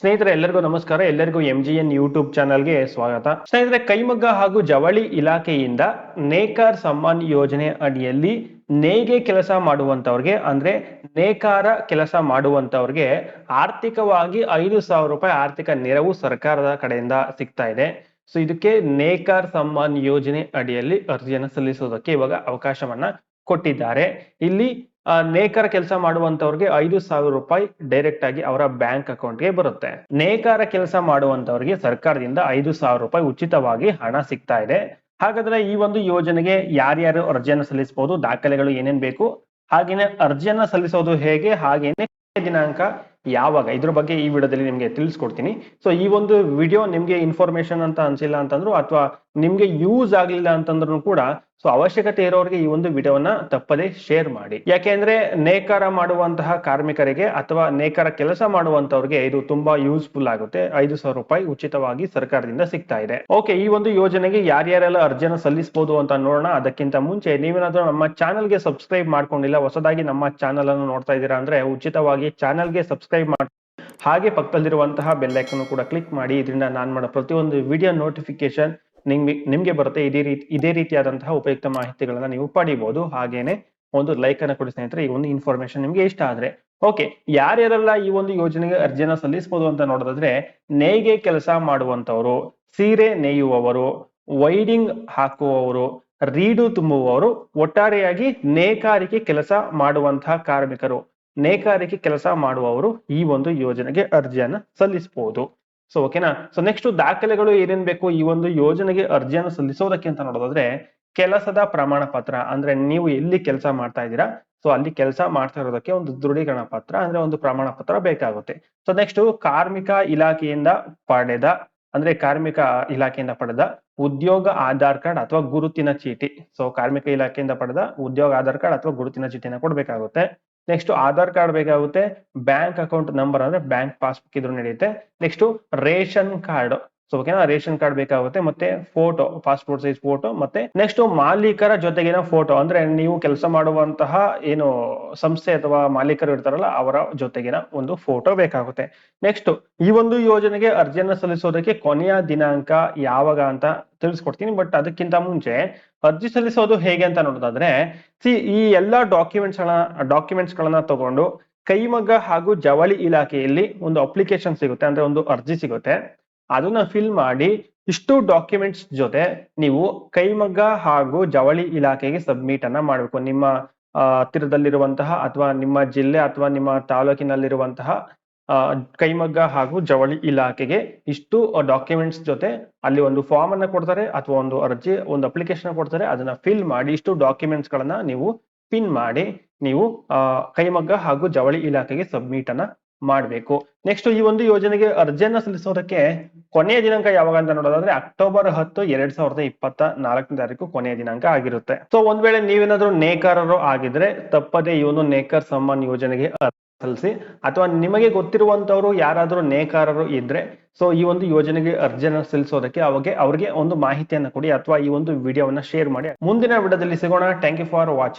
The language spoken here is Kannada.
ಸ್ನೇಹಿತರೆ, ಎಲ್ಲರಿಗೂ ನಮಸ್ಕಾರ. ಎಲ್ಲರಿಗೂ ಎಂ ಜಿ ಎನ್ ಯೂಟ್ಯೂಬ್ ಚಾನಲ್ಗೆ ಸ್ವಾಗತ. ಸ್ನೇಹಿತರೆ, ಕೈಮಗ್ಗ ಹಾಗೂ ಜವಳಿ ಇಲಾಖೆಯಿಂದ ನೇಕಾರ್ ಸಮ್ಮಾನ್ ಯೋಜನೆ ಅಡಿಯಲ್ಲಿ ನೇಯ್ಗೆ ಕೆಲಸ ಮಾಡುವಂತವ್ರಿಗೆ ಅಂದ್ರೆ ನೇಕಾರ ಕೆಲಸ ಮಾಡುವಂತವ್ರಿಗೆ ಆರ್ಥಿಕವಾಗಿ ಐದು ಸಾವಿರ ರೂಪಾಯಿ ಆರ್ಥಿಕ ನೆರವು ಸರ್ಕಾರದ ಕಡೆಯಿಂದ ಸಿಗ್ತಾ ಇದೆ. ಸೊ ಇದಕ್ಕೆ ನೇಕಾರ್ ಸಮ್ಮಾನ್ ಯೋಜನೆ ಅಡಿಯಲ್ಲಿ ಅರ್ಜಿಯನ್ನು ಸಲ್ಲಿಸೋದಕ್ಕೆ ಇವಾಗ ಅವಕಾಶವನ್ನ ಕೊಟ್ಟಿದ್ದಾರೆ. ಇಲ್ಲಿ ನೇಕಾರ ಕೆಲಸ ಮಾಡುವಂತವ್ರಿಗೆ ಐದು ಸಾವಿರ ರೂಪಾಯಿ ಡೈರೆಕ್ಟ್ ಆಗಿ ಅವರ ಬ್ಯಾಂಕ್ ಅಕೌಂಟ್ಗೆ ಬರುತ್ತೆ. ನೇಕಾರ ಕೆಲಸ ಮಾಡುವಂತವ್ರಿಗೆ ಸರ್ಕಾರದಿಂದ ಐದು ಸಾವಿರ ರೂಪಾಯಿ ಉಚಿತವಾಗಿ ಹಣ ಸಿಗ್ತಾ ಇದೆ. ಹಾಗಾದ್ರೆ ಈ ಒಂದು ಯೋಜನೆಗೆ ಯಾರ್ಯಾರು ಅರ್ಜಿಯನ್ನು ಸಲ್ಲಿಸಬಹುದು, ದಾಖಲೆಗಳು ಏನೇನ್ ಬೇಕು? ಹಾಗೇನೆ ಅರ್ಜಿಯನ್ನ ಸಲ್ಲಿಸೋದು ಹೇಗೆ? ಹಾಗೇನೆ ದಿನಾಂಕ ಯಾವಾಗ? ಇದ್ರ ಬಗ್ಗೆ ಈ ವಿಡಿಯೋದಲ್ಲಿ ನಿಮ್ಗೆ ತಿಳಿಸ್ಕೊಡ್ತೀನಿ. ಸೊ ಈ ಒಂದು ವಿಡಿಯೋ ನಿಮ್ಗೆ ಇನ್ಫಾರ್ಮೇಶನ್ ಅಂತ ಅನ್ಸಿಲ್ಲ ಅಂತಂದ್ರು ಅಥವಾ ನಿಮ್ಗೆ ಯೂಸ್ ಆಗ್ಲಿಲ್ಲ ಅಂತಂದ್ರು ಕೂಡ ಸೊ ಅವಶ್ಯಕತೆ ಇರೋರಿಗೆ ಈ ಒಂದು ವಿಡಿಯೋವನ್ನ ತಪ್ಪದೇ ಶೇರ್ ಮಾಡಿ. ಯಾಕೆಂದ್ರೆ ನೇಕಾರ ಮಾಡುವಂತಹ ಕಾರ್ಮಿಕರಿಗೆ ಅಥವಾ ನೇಕಾರ ಕೆಲಸ ಮಾಡುವಂತವ್ರಿಗೆ ಇದು ತುಂಬಾ ಯೂಸ್ಫುಲ್ ಆಗುತ್ತೆ. ಐದು ಸಾವಿರ ರೂಪಾಯಿ ಉಚಿತವಾಗಿ ಸರ್ಕಾರದಿಂದ ಸಿಗ್ತಾ ಇದೆ. ಓಕೆ ಈ ಒಂದು ಯೋಜನೆಗೆ ಯಾರ್ಯಾರೆಲ್ಲ ಅರ್ಜಿಯನ್ನು ಸಲ್ಲಿಸಬಹುದು ಅಂತ ನೋಡೋಣ. ಅದಕ್ಕಿಂತ ಮುಂಚೆ ನೀವೇನಾದ್ರೂ ನಮ್ಮ ಚಾನಲ್ಗೆ ಸಬ್ಸ್ಕ್ರೈಬ್ ಮಾಡ್ಕೊಂಡಿಲ್ಲ, ಹೊಸದಾಗಿ ನಮ್ಮ ಚಾನಲ್ ಅನ್ನು ನೋಡ್ತಾ ಇದ್ದೀರಾ ಅಂದ್ರೆ ಉಚಿತವಾಗಿ ಚಾನಲ್ಗೆ ಸಬ್ಸ್ಕ್ರೈಬ್ ಮಾಡಿ. ಹಾಗೆ ಪಕ್ಕದಲ್ಲಿರುವಂತಹ ಬೆಲ್ ಐಕನ್ ಕೂಡ ಕ್ಲಿಕ್ ಮಾಡಿ. ಇದರಿಂದ ನಾನು ಮಾಡೋ ಪ್ರತಿಯೊಂದು ವಿಡಿಯೋ ನೋಟಿಫಿಕೇಶನ್ ನಿಮ್ಗೆ ನಿಮ್ಗೆ ಬರುತ್ತೆ ಇದೇ ರೀತಿ, ಇದೇ ರೀತಿಯಾದಂತಹ ಉಪಯುಕ್ತ ಮಾಹಿತಿಗಳನ್ನ ನೀವು ಪಡಿಬಹುದು ಹಾಗೇನೆ ಒಂದು ಲೈಕ್ ಅನ್ನ ಕೊಡಿ ಸ್ನೇಹಿತರೆ, ಈ ಒಂದು ಇನ್ಫಾರ್ಮೇಶನ್ ನಿಮ್ಗೆ ಇಷ್ಟ ಆದ್ರೆ. ಓಕೆ ಯಾರ್ಯಾರೆಲ್ಲ ಈ ಒಂದು ಯೋಜನೆಗೆ ಅರ್ಜಿಯನ್ನ ಸಲ್ಲಿಸಬಹುದು ಅಂತ ನೋಡೋದಾದ್ರೆ, ನೇಯ್ಗೆ ಕೆಲಸ ಮಾಡುವಂತವರು ಸೀರೆ ನೇಯುವವರು ವೈಡಿಂಗ್ ಹಾಕುವವರು, ರೀಡು ತುಂಬುವವರು, ಒಟ್ಟಾರೆಯಾಗಿ ನೇಕಾರಿಕೆ ಕೆಲಸ ಮಾಡುವಂತಹ ಕಾರ್ಮಿಕರು ನೇಕಾರಿಕೆ ಕೆಲಸ ಮಾಡುವವರು ಈ ಒಂದು ಯೋಜನೆಗೆ ಅರ್ಜಿಯನ್ನ ಸಲ್ಲಿಸಬಹುದು ಸೊ ಓಕೆನಾ ಸೊ ನೆಕ್ಸ್ಟ್ ದಾಖಲೆಗಳು ಏನೇನ್ ಬೇಕು? ಈ ಒಂದು ಯೋಜನೆಗೆ ಅರ್ಜಿಯನ್ನು ಸಲ್ಲಿಸೋದಕ್ಕೆ ಅಂತ ನೋಡೋದಾದ್ರೆ, ಕೆಲಸದ ಪ್ರಮಾಣ ಪತ್ರ, ಅಂದ್ರೆ ನೀವು ಎಲ್ಲಿ ಕೆಲಸ ಮಾಡ್ತಾ ಇದ್ದೀರಾ? ಸೊ ಅಲ್ಲಿ ಕೆಲಸ ಮಾಡ್ತಾ ಇರೋದಕ್ಕೆ ಒಂದು ದೃಢೀಕರಣ ಪತ್ರ, ಅಂದ್ರೆ ಒಂದು ಪ್ರಮಾಣ ಪತ್ರ ಬೇಕಾಗುತ್ತೆ. ಸೊ ನೆಕ್ಸ್ಟ್ ಕಾರ್ಮಿಕ ಇಲಾಖೆಯಿಂದ ಪಡೆದ, ಅಂದ್ರೆ ಕಾರ್ಮಿಕ ಇಲಾಖೆಯಿಂದ ಪಡೆದ ಉದ್ಯೋಗ ಆಧಾರ್ ಕಾರ್ಡ್ ಅಥವಾ ಗುರುತಿನ ಚೀಟಿ. ಸೊ ಕಾರ್ಮಿಕ ಇಲಾಖೆಯಿಂದ ಪಡೆದ ಉದ್ಯೋಗ ಆಧಾರ್ ಕಾರ್ಡ್ ಅಥವಾ ಗುರುತಿನ ಚೀಟಿನ ಕೊಡ್ಬೇಕಾಗುತ್ತೆ. ನೆಕ್ಸ್ಟ್ ಆಧಾರ್ ಕಾರ್ಡ್ ಬೇಕಾಗುತ್ತೆ. ಬ್ಯಾಂಕ್ ಅಕೌಂಟ್ ನಂಬರ್ ಅಂದ್ರೆ ಬ್ಯಾಂಕ್ ಪಾಸ್ಬುಕ್ ಇದ್ರು ನಡೆಯುತ್ತೆ. Next ration card. ಸೊ ಓಕೆನಾ ರೇಷನ್ ಕಾರ್ಡ್ ಬೇಕಾಗುತ್ತೆ. ಮತ್ತೆ ಫೋಟೋ ಪಾಸ್ಪೋರ್ಟ್ ಸೈಜ್ ಫೋಟೋ ಮತ್ತೆ ನೆಕ್ಸ್ಟ್ ಮಾಲೀಕರ ಜೊತೆಗಿನ ಫೋಟೋ ಅಂದ್ರೆ ನೀವು ಕೆಲಸ ಮಾಡುವಂತಹ ಏನು ಸಂಸ್ಥೆ ಅಥವಾ ಮಾಲೀಕರು ಇರ್ತಾರಲ್ಲ, ಅವರ ಜೊತೆಗಿನ ಒಂದು ಫೋಟೋ ಬೇಕಾಗುತ್ತೆ. ನೆಕ್ಸ್ಟ್ ಈ ಒಂದು ಯೋಜನೆಗೆ ಅರ್ಜಿಯನ್ನು ಸಲ್ಲಿಸೋದಕ್ಕೆ ಕೊನೆಯ ದಿನಾಂಕ ಯಾವಾಗ ಅಂತ ತಿಳಿಸ್ಕೊಡ್ತೀನಿ. ಬಟ್ ಅದಕ್ಕಿಂತ ಮುಂಚೆ ಅರ್ಜಿ ಸಲ್ಲಿಸೋದು ಹೇಗೆ ಅಂತ ನೋಡೋದಾದ್ರೆ ಸಿ ಈ ಎಲ್ಲಾ ಡಾಕ್ಯುಮೆಂಟ್ಸ್ ಡಾಕ್ಯುಮೆಂಟ್ಸ್ ಗಳನ್ನ ತಗೊಂಡು ಕೈಮಗ್ಗ ಹಾಗೂ ಜವಳಿ ಇಲಾಖೆಯಲ್ಲಿ ಒಂದು ಅಪ್ಲಿಕೇಶನ್ ಸಿಗುತ್ತೆ, ಅಂದ್ರೆ ಒಂದು ಅರ್ಜಿ ಸಿಗುತ್ತೆ. ಅದನ್ನ ಫಿಲ್ ಮಾಡಿ ಇಷ್ಟು ಡಾಕ್ಯುಮೆಂಟ್ಸ್ ಜೊತೆ ನೀವು ಕೈಮಗ್ಗ ಹಾಗೂ ಜವಳಿ ಇಲಾಖೆಗೆ ಸಬ್ಮಿಟ್ ಅನ್ನ ಮಾಡಬೇಕು. ನಿಮ್ಮ ಹತ್ತಿರದಲ್ಲಿರುವಂತಹ ಅಥವಾ ನಿಮ್ಮ ಜಿಲ್ಲೆ ಅಥವಾ ನಿಮ್ಮ ತಾಲೂಕಿನಲ್ಲಿರುವಂತಹ ಕೈಮಗ್ಗ ಹಾಗೂ ಜವಳಿ ಇಲಾಖೆಗೆ ಇಷ್ಟು ಡಾಕ್ಯುಮೆಂಟ್ಸ್ ಜೊತೆ ಅಲ್ಲಿ ಒಂದು ಫಾರ್ಮ್ ಅನ್ನ ಕೊಡ್ತಾರೆ ಅಥವಾ ಒಂದು ಅರ್ಜಿ, ಒಂದು ಅಪ್ಲಿಕೇಶನ್ ಕೊಡ್ತಾರೆ. ಅದನ್ನ ಫಿಲ್ ಮಾಡಿ, ಇಷ್ಟು ಡಾಕ್ಯುಮೆಂಟ್ಸ್ ಗಳನ್ನ ನೀವು ಪಿನ್ ಮಾಡಿ, ನೀವು ಕೈಮಗ್ಗ ಹಾಗೂ ಜವಳಿ ಇಲಾಖೆಗೆ ಸಬ್ಮಿಟ್ ಅನ್ನ ಮಾಡಬೇಕು. ನೆಕ್ಸ್ಟ್ ಈ ಒಂದು ಯೋಜನೆಗೆ ಅರ್ಜಿಯನ್ನ ಸಲ್ಲಿಸೋದಕ್ಕೆ ಕೊನೆಯ ದಿನಾಂಕ ಯಾವಾಗ ಅಂತ ನೋಡೋದಾದ್ರೆ ಅಕ್ಟೋಬರ್ ಹತ್ತು, ಎರಡ್ ಸಾವಿರದ ಇಪ್ಪತ್ತ ನಾಲ್ಕನೇ ತಾರೀಕು ಕೊನೆಯ ದಿನಾಂಕ ಆಗಿರುತ್ತೆ. ಸೊ ಒಂದ್ ವೇಳೆ ನೀವೇನಾದ್ರೂ ನೇಕಾರರು ಆಗಿದ್ರೆ ತಪ್ಪದೆ ಈ ಒಂದು ನೇಕರ್ ಸಮ್ಮಾನ್ ಯೋಜನೆಗೆ ಸಲ್ಲಿಸಿ ಅಥವಾ ನಿಮಗೆ ಗೊತ್ತಿರುವಂತವರು ಯಾರಾದರೂ ನೇಕಾರರು ಇದ್ರೆ ಸೊ ಈ ಒಂದು ಯೋಜನೆಗೆ ಅರ್ಜಿಯನ್ನು ಸಲ್ಲಿಸೋದಕ್ಕೆ ಅವಾಗೆ ಅವ್ರಿಗೆ ಒಂದು ಮಾಹಿತಿಯನ್ನು ಕೊಡಿ ಅಥವಾ ಈ ಒಂದು ವಿಡಿಯೋವನ್ನ ಶೇರ್ ಮಾಡಿ. ಮುಂದಿನ ವಿಡಿಯೋದಲ್ಲಿ ಸಿಗೋಣ. Thank you for watching